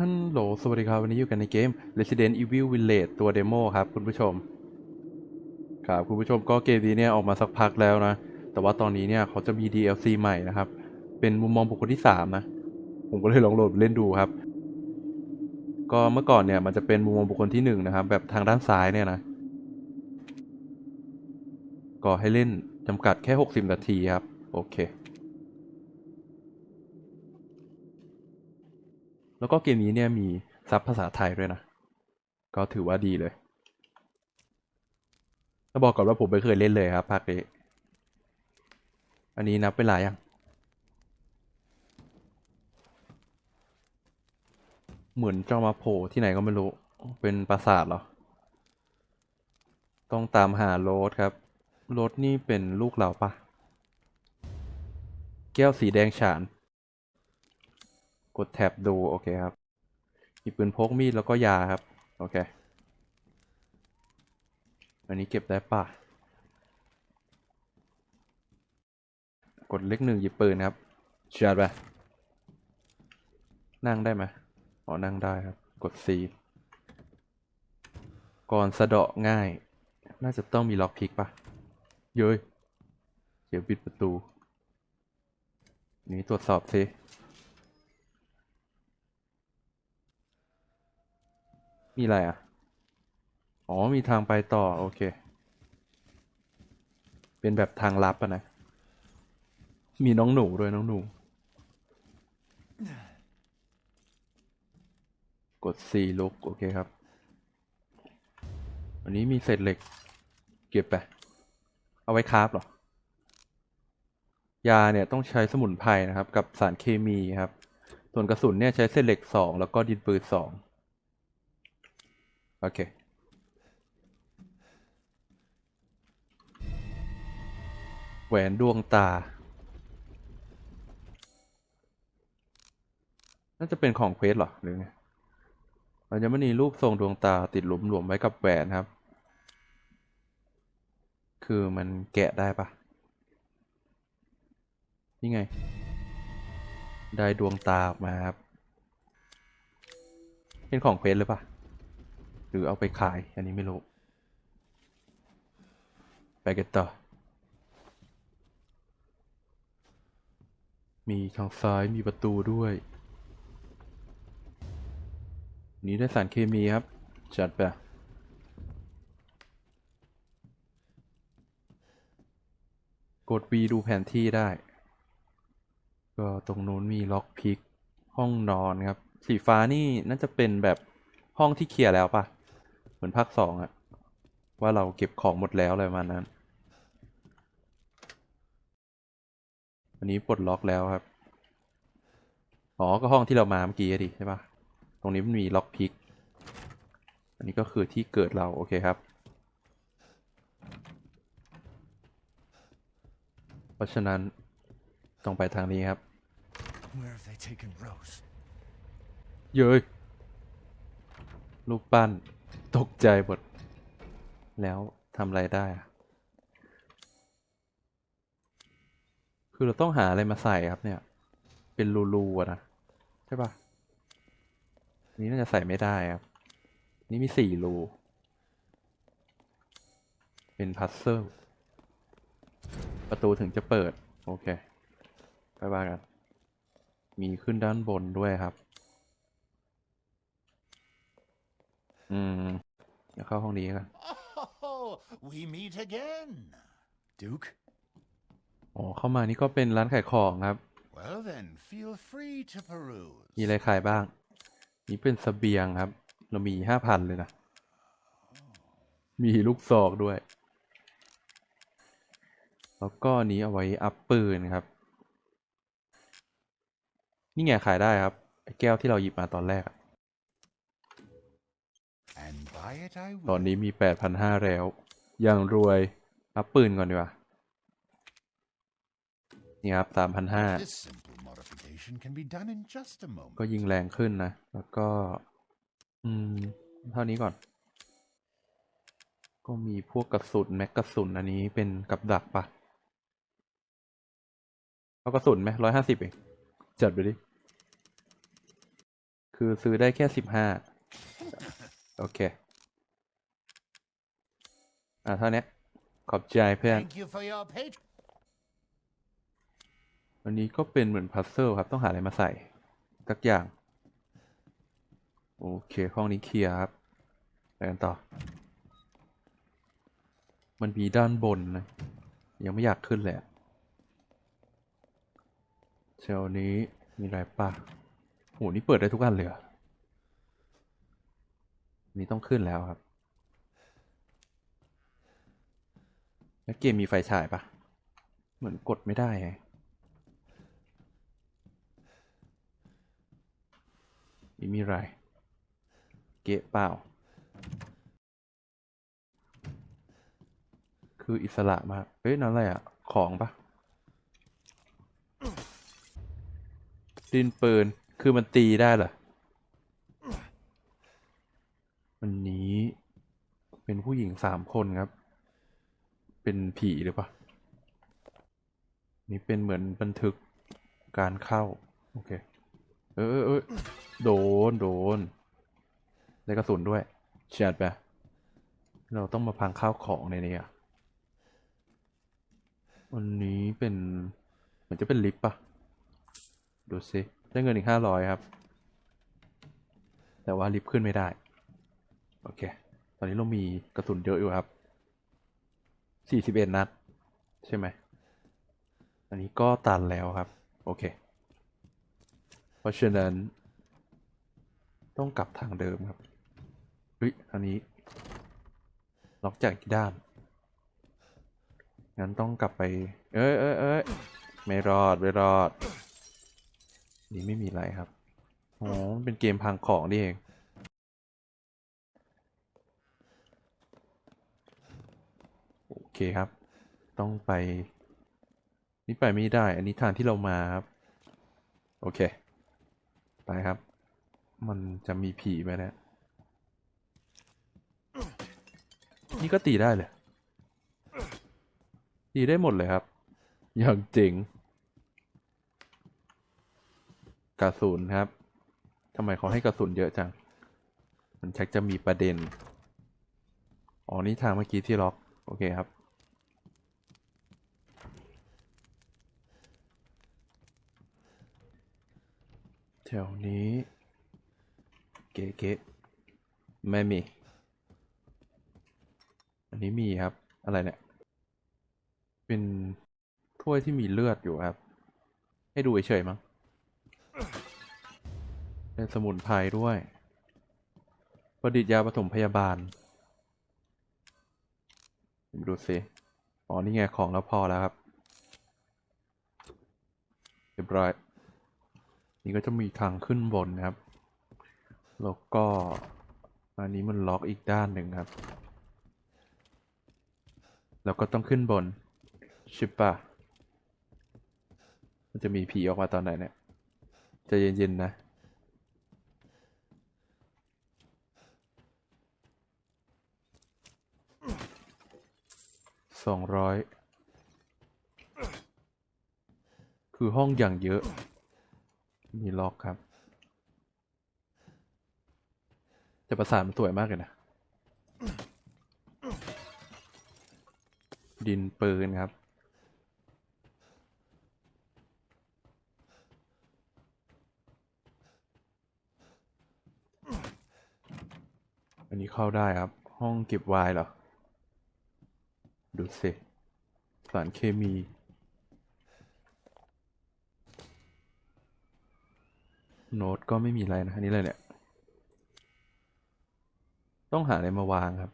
ท่านโหล สวัสดีครับ วันนี้อยู่กันในเกม Resident Evil Village ตัวเดโมครับคุณผู้ชม ครับคุณผู้ชมก็เกมนี้เนี่ยออกมาสักพักแล้วนะ แต่ว่าตอนนี้เนี่ยเขาจะมี DLC ใหม่นะครับ เป็นมุมมองบุคคลที่ 3 นะ ผมก็เลยลองโหลดเล่นดูครับ ก็เมื่อก่อนเนี่ยมันจะเป็นมุมมองบุคคลที่1นะครับ แบบทางด้านซ้ายเนี่ยนะ ก็ให้เล่นจำกัดแค่ 60 นาทีครับ โอเค แล้วก็เกมนี้เนี่ยมีซับภาษาไทยด้วยนะ ก็ถือว่าดีเลยแล้วบอกก่อนว่าผมไม่เคยเล่นเลยครับภาคนี้ อันนี้นับเวลายัง เหมือนเจ้ามาโผล่ที่ไหนก็ไม่รู้ เป็นปราสาทเหรอ ต้องตามหาโรสครับ โรสนี่เป็นลูกเราปะ แก้วสีแดงฉาน กดแท็บดู โอเคครับ มีปืนพกมีดแล้วก็ยาครับ โอเค อันนี้เก็บได้ป่ะ กดเลขหนึ่งหยิบปืนครับเชียร์ไปนั่งได้ไหมอ๋อ นั่งได้ครับ กด C ก่อนสะเดาะง่าย น่าจะต้องมีล็อกพิกปะเย้ยเดี๋ยวปิดประตู นี่ตรวจสอบซิ มีอะไรอะ อ๋อ มีทางไปต่อ โอเค เป็นแบบทางลับอะนะ มีน้องหนูด้วยน้องหนู กดสี่ลุก โอเคครับ วันนี้มีเศษเหล็ก เก็บไป เอาไว้คราฟหรอ ยาเนี่ยต้องใช้สมุนไพรนะครับ กับสารเคมีครับ ส่วนกระสุนเนี่ยใช้เศษเหล็กสองแล้วก็ดินปืนสอง Okay. แหวนดวงตา น่าจะเป็นของเควสหรอ หรือไงเราจะไม่มีรูปทรงดวงตาติดหลุมหลวมไว้กับแหวนครับ คือมันแกะได้ปะยังไง ได้ดวงตามาครับ เป็นของเควสเลยปะ รือเอาไปขาย อันนี้ไม่รู้ ไปกันต่อ มีทางซ้ายมีประตูด้วย นี้ได้สารเคมีครับ จัดไปกด V ดูแผนที่ได้ ก็ตรงนู้นมีล็อกพิก ห้องนอนครับ สีฟ้านี่น่าจะเป็นแบบห้องที่เคลียร์แล้วปะ เหมือนภาคสองอะว่าเราเก็บของหมดแล้วอะไรประมาณนั้น อันนี้ปลดล็อกแล้วครับ อ๋อ ก็ห้องที่เรามาเมื่อกี้อะดิใช่ปะตรงนี้มันมีล็อกพิก อันนี้ก็คือที่เกิดเราโอเคครับ เพราะฉะนั้นต้องไปทางนี้ครับ Where have they taken Rose? เย้ยรูปปั้น ตกใจหมด แล้วทำอะไรได้อะคือเราต้องหาอะไรมาใส่ครับเนี่ย เป็นรูๆนะ ใช่ปะนนี้น่าจะใส่ไม่ได้ครับ นี่มีสี่รู เป็นพัซเซิลประตูถึงจะเปิด โอเค ไปบ้ากัน มีขึ้นด้านบนด้วยครับ อืมเดี๋ยวเข้าห้องนี้กัน Oh, we meet again. Duke? อ๋อเข้ามานี่ก็เป็นร้านขายของครับ Well then, feel free to peruse. มีอะไรขายบ้าง นี่เป็นเสบียงครับ เรามีห้าพันเลยนะ มีลูกซองด้วย แล้วก็อันนี้เอาไว้อัพปืนครับ นี่ไงขายได้ครับไอ้แก้วที่เราหยิบมาตอนแรกอะ And buy it I ตอน will. นี้มีแปดพันห้าแล้วยังรวยอัพปืนก่อนดีกว่า นี่ครับสามพันห้า This simple modification can be done in just a moment. ก็ยิงแรงขึ้นนะ แล้วก็ อืม เท่านี้ก่อน ก็มีพวกกระสุนแม็กกระสุนอันนี้เป็นกับดักปะเอากระสุนไหมร้อยห้าสิบเอง จัดไปดิ คือซื้อได้แค่สิบห้า โอเค อะเท่านี้ขอบใจเพื่อน Thank you for your patron. อันนี้ก็เป็นเหมือนพัซเซิลครับ ต้องหาอะไรมาใส่สักอย่าง โอเค ห้องนี้เคลียร์ครับไปกันต่อ มันมีด้านบนนะ ยังไม่อยากขึ้นเลยอะเชลนี้มีอะไรป่ะโหนี่เปิดได้ทุกอันเลยเหรออันนี่ต้องขึ้นแล้วครับ แล้วเกมมีไฟฉายปะเหมือนกดไม่ได้ไงนี่มีไร เกะเปล่า คืออิสระมาก เฮ้ย นั่นอะไรอะของปะดินปืน คือมันตีได้เหรอ วันนี้เป็นผู้หญิงสามคนครับ เป็นผีหรือปะนี่เป็นเหมือนบันทึกการเข้า โอเคเออเออเออโดน โดนได้กระสุนด้วยเฉียดไป เราต้องมาพังข้าวของในนี้อะวันนี้เป็นเหมือนจะเป็นลิฟต์ปะดูสิ ได้เงินอีกห้าร้อยครับ แต่ว่าลิฟต์ขึ้นไม่ได้ โอเค ตอนนี้เรามีกระสุนเยอะอยู่ครับ สี่สิบเอ็ดนัด ใช่ไหม อันนี้ก็ตันแล้วครับ โอเค เพราะฉะนั้น ต้องกลับทางเดิมครับเฮ้ยอันนี้ ล็อกจากอีกด้าน งั้นต้องกลับไป เอ้ยเอ้ยเอ้ยไม่รอด ไม่รอด นี่ไม่มีอะไรครับ อ๋อมันเป็นเกมพังของนี่เอง โอ เคครับ ต้องไป นี่ไปไม่ได้ อันนี้ทางที่เรามาครับ โอเค ไปครับ มันจะมีผีไหมเนะนี่ก็ตีได้เลย ตีได้หมดเลยครับ อย่างเจ๋งกระสุนครับทำไมเขาให้กระสุนเยอะจัง มันชักจะมีประเด็น อ๋อ นี่ทางเมื่อกี้ที่ล็อก โอเคครับ วนี้ เก๋เก๋ไม่มี อันนี้มีครับ อะไรเนี่ย เป็นถ้วยที่มีเลือดอยู่ครับ ให้ดูเฉยๆมั้งเป็นสมุนไพรด้วย ประดิษฐ์ยาปฐมพยาบาลดูสิอ๋อ นี่ไงของแล้วพอแล้วครับ เรียบร้อย นี่ก็จะมีทางขึ้นบนครับ แล้วก็อันนี้มันล็อกอีกด้านหนึ่งครับ แล้วก็ต้องขึ้นบนใชิปะมันจะมีผีออกมาตอนไหนเนี่ยใจะเย็นๆนะสองร้อยคือห้องอย่างเยอะ มีล็อกครับ แต่ประสานมันสวยมากเลยนะ ดินปืนครับ อันนี้เข้าได้ครับ ห้องเก็บวน์เหรอ ดูสิ สารเคมี โน้ตก็ไม่มีอะไรนะอันนี้เลยเนี่ย ต้องหาอะไรมาวางครับ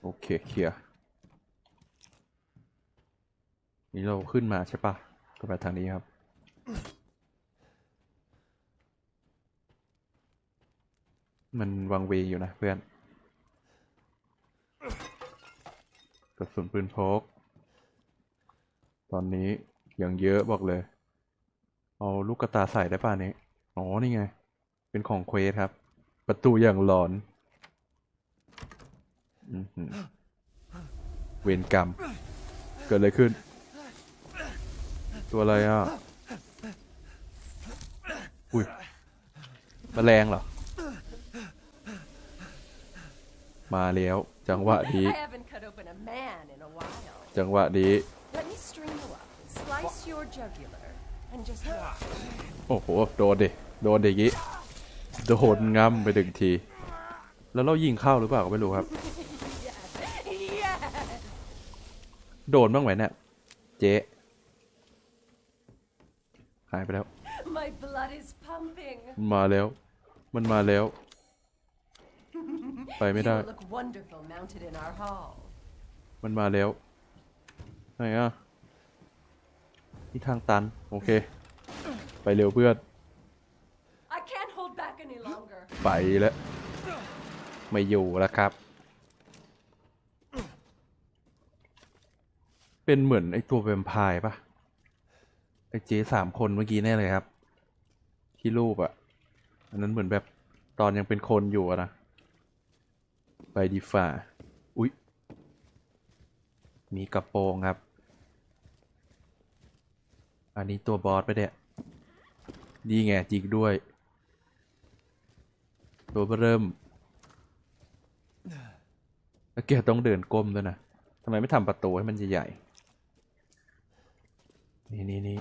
โอเคเคลียร์นี่เราขึ้นมาใช่ปะก็ไปทางนี้ครับ มันวังเวอยู่นะเพื่อนกระสุนปืนพก ตอนนี้ อย่างเยอะบอกเลย เอาลูกกระตาใส่ได้ป่ะนี้อ๋อนี่ไง เป็นของเควสครับ ประตูอย่างหลอนเวรกรรม เกิดอะไรขึ้น ตัวอะไรอะ อุ้ยแมลงเหรอ มาแล้ว จังหวะนี้ จังหวะนี้ slice your jugular, and just watch. โอ้โห โดนดิ โดนดิกี้ โดนง้ำไปดึงที แล้วเรายิงเข้าหรือเปล่าก็ไม่รู้ครับ yes! โดนบ้างไหมเนี่ย เจ๊หายไปแล้ว My blood is pumping. มันมาแล้ว มันมาแล้ว ไปไม่ได้ You look wonderful mounted in our hall. มันมาแล้วไหนอะ ที่ทางตัน โอเค ไปเร็วเพื่อน I can't hold back any longer. ไปแล้วไม่อยู่แล้วครับ เป็นเหมือนไอตัวแวมไพร์ปะไอเจสามคนเมื่อกี้แน่เลยครับ ที่รูปอะอันนั้นเหมือนแบบตอนยังเป็นคนอยู่อะนะ ไปดีฝ่าอุ๊ย มีกระโปรงครับ อันนี้ตัวบอสไปเนี่ยดีไงจริงด้วย ตัวเริ่มแล้วแกต้องเดินก้มด้วยนะทำไมไม่ทำประตูให้มันใหญ่ๆนี่นี่นี่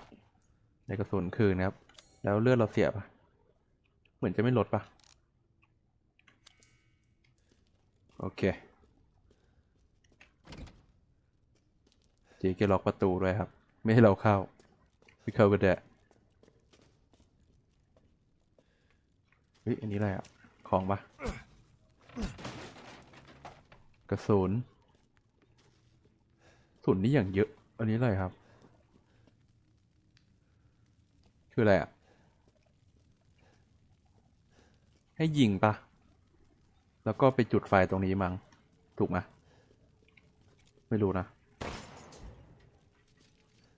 ในกระสุนคืนนะครับ แล้วเลือดเราเสียปะเหมือนจะไม่ลดปะโอเคจ๊แกล็อกประตูด้วยครับ ไม่ให้เราเข้า ไม่เข้าก็ได้เฮ้ยอันนี้อะไรอะ ของปะกระสุนสุนนี่อย่างเยอะ อันนี้อะไรครับ คืออะไรอะ ให้ยิงปะแล้วก็ไปจุดไฟตรงนี้มั้ง ถูกไหมไม่รู้นะ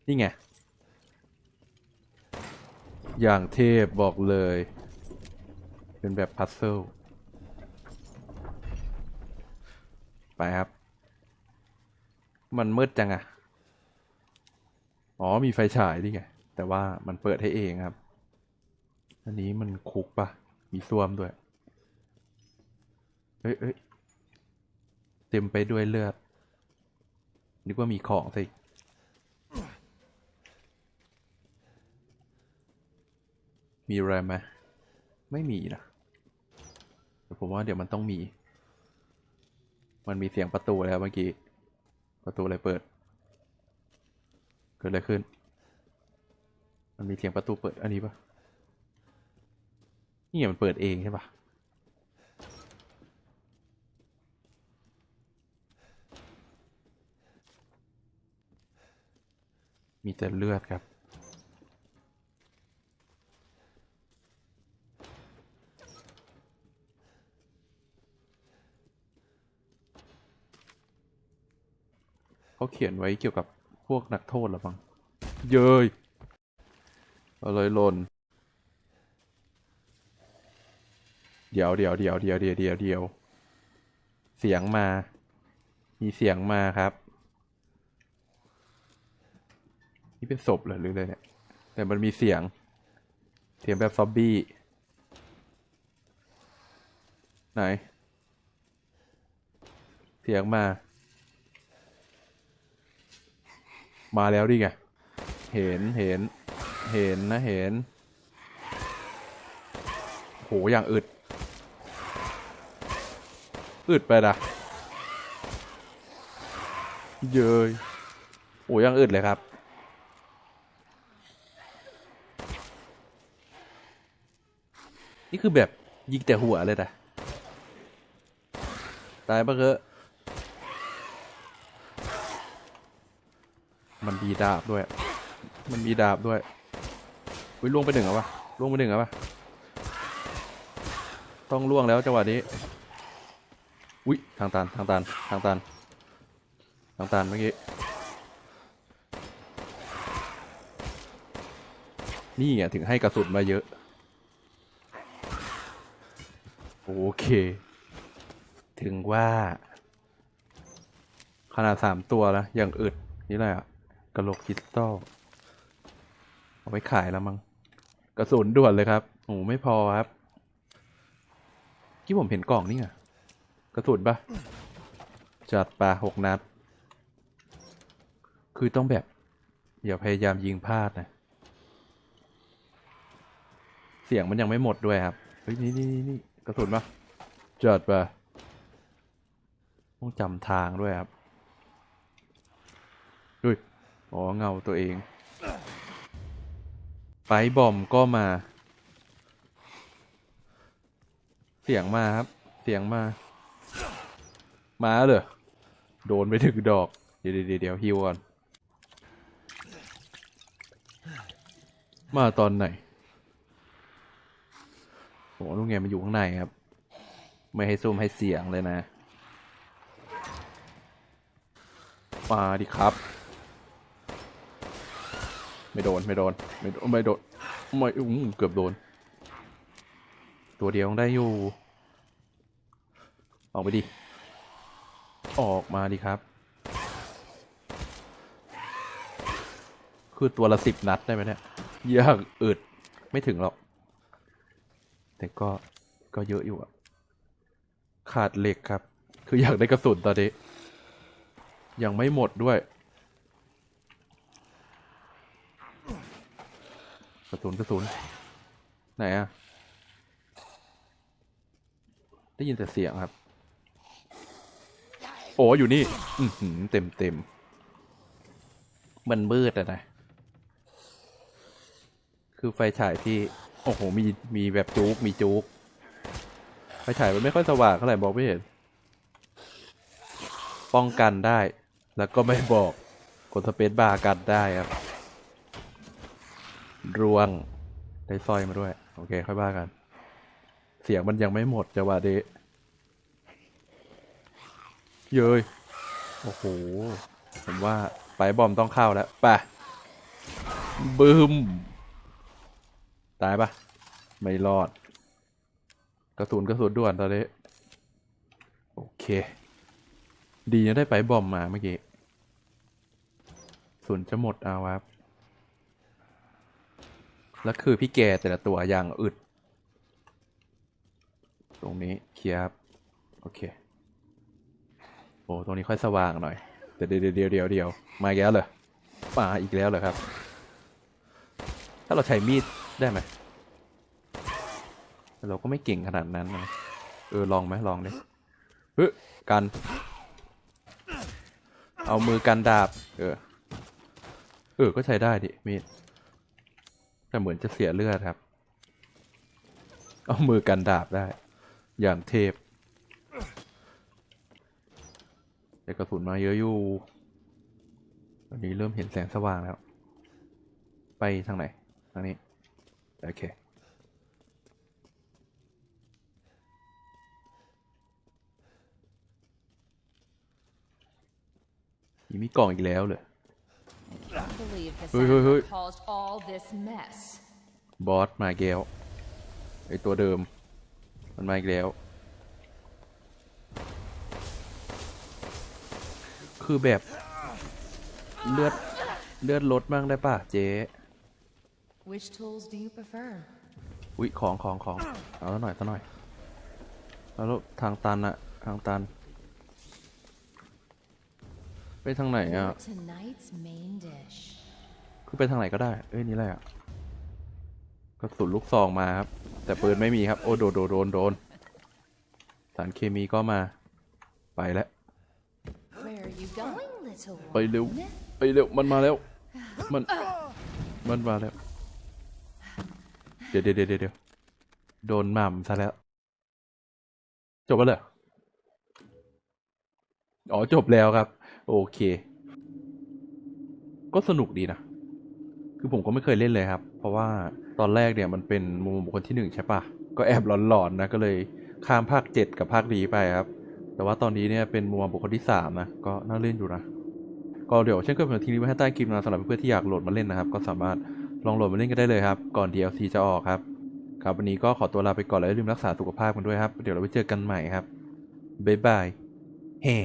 นี่ไง อย่างเทพบอกเลย เป็นแบบพัซเซิลไปครับ มันมืดจังอะอ๋อมีไฟฉายนี่ไง แต่ว่ามันเปิดให้เองครับ อันนี้มันคุกปะมีซ่วมด้วย เอ้ยเอ้ยเต็มไปด้วยเลือดนึกว่ามีของสิมีอะไรไหมไม่มีนะแต่ผมว่าเดี๋ยวมันต้องมี มันมีเสียงประตูแล้วเมื่อกี้ ประตูอะไรเปิด เกิดอะไรขึ้น มันมีเสียงประตูเปิดอันนี้ปะนี่ไงมันเปิดเองใช่ปะมีแต่เลือดครับ เขียนไว้เกี่ยวกับพวกนักโทษหรือมั้งเย้ยอะไรหล่นเดี๋ยวเดี๋ยวเดี๋ยวเดี๋ยวเดี๋ยวเดี๋ยวเดี๋ยวเสียงมา มีเสียงมาครับ นี่เป็นศพเหรอหรืออะไรเนี่ย แต่มันมีเสียง เสียงแบบซอมบี้ไหน เสียงมา มาแล้วดิไง เห็นเห็น เห็นนะเห็น โห อย่างอึด อึดไปนะเย้ยโอ้ยังอึดเลยครับ นี่คือแบบยิงแต่หัวเลยนะตายปะเกอะ มันมีดาบด้วย มันมีดาบด้วยอุ้ยล่วงไปหนึ่งเหรอวะล่วงไปหนึ่งเหรอวะต้องล่วงแล้วจังหวะนี้อุ้ยทางตันทางตันทางตันทางตันเมื่อกี้นี่ไงถึงให้กระสุนมาเยอะ โอเค ถึงว่า ขนาดสามตัวนะอย่างอึดนี่แหละ กระโหลกคริสตัลเอาไว้ขายแล้วมั้งกระสุนด่วนเลยครับโอ้ไม่พอครับที่ผมเห็นกล่องนี่ไงกระสุนปะจัดปะหกนัด คือต้องแบบ อย่าพยายามยิงพลาดนะ เสียงมันยังไม่หมดด้วยครับ เฮ้ย นี่นี่นี่กระสุนปะจัดปะต้องจำทางด้วยครับดุย อ๋อเงาตัวเอง ไปบอมก็มา เสียงมาครับ เสียงมา มาเหรอโดนไปถึงดอก เดี๋ยวเดี๋ยวเดี๋ยวฮิวก่อน มาตอนไหนโอ้ลุงแงมันอยู่ข้างในครับ ไม่ให้ซูมให้เสียงเลยนะ มาดิครับ ไม่โดนไม่โดนไม่โดนไม่โดนไม่อุ้มเกือบโดน ตัวเดียวยังได้อยู่ ออกไปดิ ออกมาดิครับ คือตัวละสิบนัดได้ไหมเนี่ยยากอึดไม่ถึงหรอก แต่ก็ก็เยอะอยู่อะขาดเหล็กครับ คืออยากได้กระสุนตอนนี้ยังไม่หมดด้วย ระสุนกระสุนไหนอะได้ยินแต่เสียงครับ โอ้อยู่นี่อือหือเต็มเต็มมันมืดอะนะ คือไฟฉายที่ โอ้โห มี มีแบบจุกมีจุกไฟฉายมันไม่ค่อยสว่างเท่าไหร่บอกไม่เห็น ป้องกันได้ แล้วก็ไม่บอกกดสเปซบาร์กันได้ครับ รวงได้สร้อยมาด้วย โอเค ค่อยว่ากัน เสียงมันยังไม่หมดจังหวะดะเย้ยโอ้โห ผมว่าไปบอมต้องเข้าแล้วไปบึมตายปะไม่รอด กระสุนกระสุนด่วนตอนนี้ โอเค ดีนะได้ไปบอมมาเมื่อกี้สุนจะหมดเอาครับ แล้วคือพี่แกแต่ละตัวอย่างอึด ตรงนี้เคลียร์ครับโอเค โอ้ตรงนี้ค่อยสว่างหน่อยแต่เดี๋ยวเดี๋ยวเดี๋ยวเดี๋ยวเดี๋ยวมาอีกแล้วเหรอมาอีกแล้วเหรอครับ ถ้าเราใช้มีดได้ไหมแต่เราก็ไม่เก่งขนาดนั้นนะเออลองไหมลองดิเฮ้ยกัน เอามือกันดาบ เออ เออ ก็ใช้ได้ดิมีด แต่เหมือนจะเสียเลือดครับ เอามือกันดาบได้ อย่างเทพแต่กระสุนมาเยอะอยู่ตอนนี้เริ่มเห็นแสงสว่างแล้ว ไปทางไหน ทางนี้ โอเคยังมีกล่องอีกแล้วเลย believe the Hui, hui, hui. Sandra caused all this mess. บอสมาอีกแล้วไอตัวเดิม มันมาอีกแล้ว คือแบบ เลือด เลือดลดบ้างได้ป่ะเจ๊ Which tools do you prefer? อุ๊ยของของของเอาแล้วหน่อยซะหน่อยแล้วทางตันอะทางตัน ไปทางไหนอะ คือไปทางไหนก็ได้ เอ้ยนี่อะไรอะกระสุนลูกซองมาครับ แต่ปืนไม่มีครับ โอ้โดนโดนโดนโดน สารเคมีก็มา ไปแล้ว Where are you going, little ไปเร็ว one? ไปเร็ว มันมาแล้ว มัน มันมาแล้ว เดี๋ยวเดี๋ยวเดี๋ยวเดี๋ยวโดนหม่ำซะแล้ว จบแล้วเหรออ๋อ จบแล้วครับ โอเค ก็สนุกดีนะ คือผมก็ไม่เคยเล่นเลยครับ เพราะว่าตอนแรกเนี่ยมันเป็นมุมบุคคลที่หนึ่งใช่ปะก็แอบหลอนๆนะก็เลยข้ามภาคเจ็ดกับภาคดีไปครับ แต่ว่าตอนนี้เนี่ยเป็นมุมบุคคลที่สามนะก็น่าเล่นอยู่นะก็เดี๋ยวเช่นเคยผมทิ้งลิงก์ไว้ให้ใต้คลิปนะสำหรับเพื่อนๆที่อยากโหลดมาเล่นนะครับ ก็สามารถลองโหลดมาเล่นกันได้เลยครับ ก่อน DLC จะออกครับ ครับวันนี้ก็ขอตัวลาไปก่อนแล้วอย่าลืมรักษาสุขภาพกันด้วยครับ เดี๋ยวเราไปเจอกันใหม่ครับบ๊ายบายเฮ้